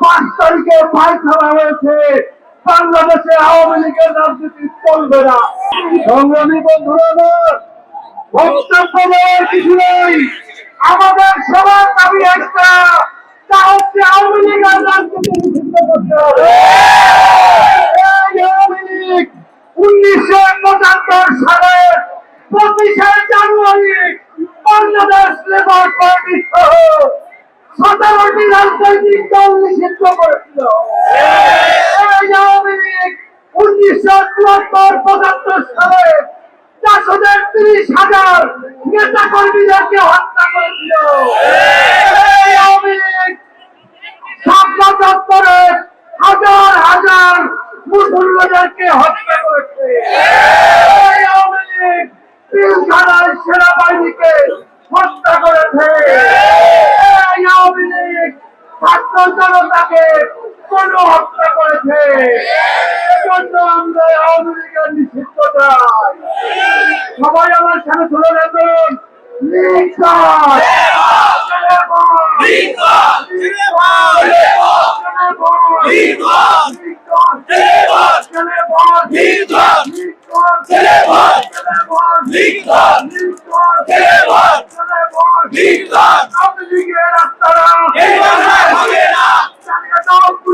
পাঁচ তারিখে পায়খানা হয়েছে। বাংলাদেশে আওয়ামী লীগের রাজনীতি চলবে না। সংগ্রামী বন্ধুরা কিছু নেই। আমাদের সবার দাবি একটা তা হচ্ছে আওয়ামী লীগের রাজনীতি নিষিদ্ধ করতে হবে এই আওয়ামী লীগ উনিশশো পঁচাত্তর সালের পঁচিশে জানুয়ারি বাংলাদেশ লেবার পার্টি সহ সতেরোটি রাজনৈতিক দল নিষিদ্ধ করেছিল। উনিশশো চুয়াত্তর পঁচাত্তর সালে চারশো তিরিশ হাজার নেতা কর্মীদেরকে হত্যা করেছিল। আওয়ামী লীগ শাপলা চত্বরে হাজার হাজার মুসলমানদেরকে হত্যা করেছে এই আওয়ামী লীগ পিলখানায় সেনাবাহিনীকে হত্যা করেছে এই আওয়ামী লীগ ছাত্র জনতাকে কোন হত্যা করেছে। জন্য আমরা আওয়ামী লীগের নিষিদ্ধ সবাই আমার সাথে চলে যাবেন লীগ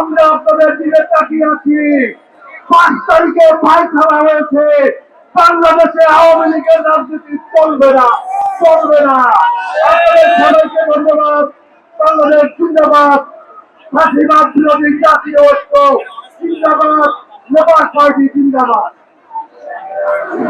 আমরা আপনাদের দিকে তাকিয়ে আছি। পাঁচ তারিখে ফয়সালা হয়েছে। বাংলাদেশে আওয়ামী লীগের রাজনীতি চলবে না চলবে না। সবাইকে ধন্যবাদ। বাংলাদেশ জিন্দাবাদ। ফাঁসিবাদ বিরোধী জাতীয় ঐক্য জিন্দাবাদ। লেবার পার্টি জিন্দাবাদ।